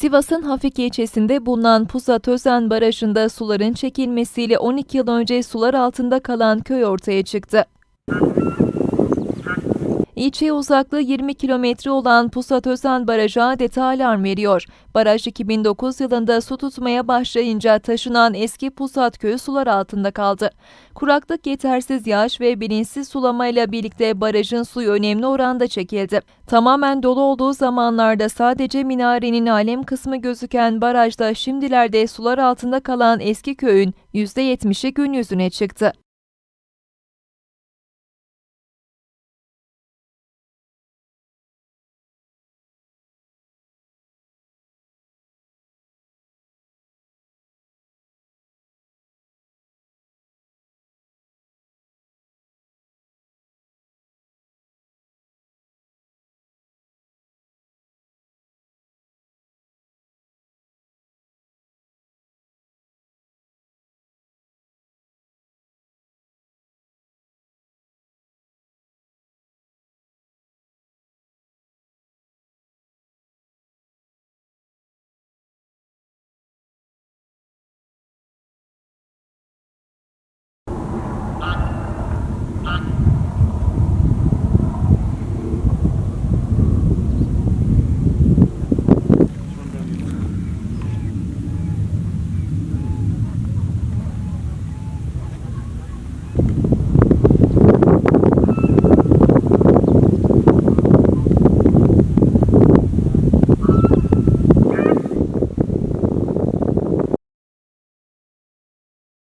Sivas'ın Hafik ilçesinde bulunan Pusat Özen Barajı'nda suların çekilmesiyle 12 yıl önce sular altında kalan köy ortaya çıktı. İlçeye uzaklığı 20 kilometre olan Pusat Özen Barajı adeta alarm veriyor. Baraj 2009 yılında su tutmaya başlayınca taşınan eski Pusat köyü sular altında kaldı. Kuraklık, yetersiz yağış ve bilinçsiz sulamayla birlikte barajın suyu önemli oranda çekildi. Tamamen dolu olduğu zamanlarda sadece minarenin alem kısmı gözüken barajda şimdilerde sular altında kalan eski köyün %70'i gün yüzüne çıktı.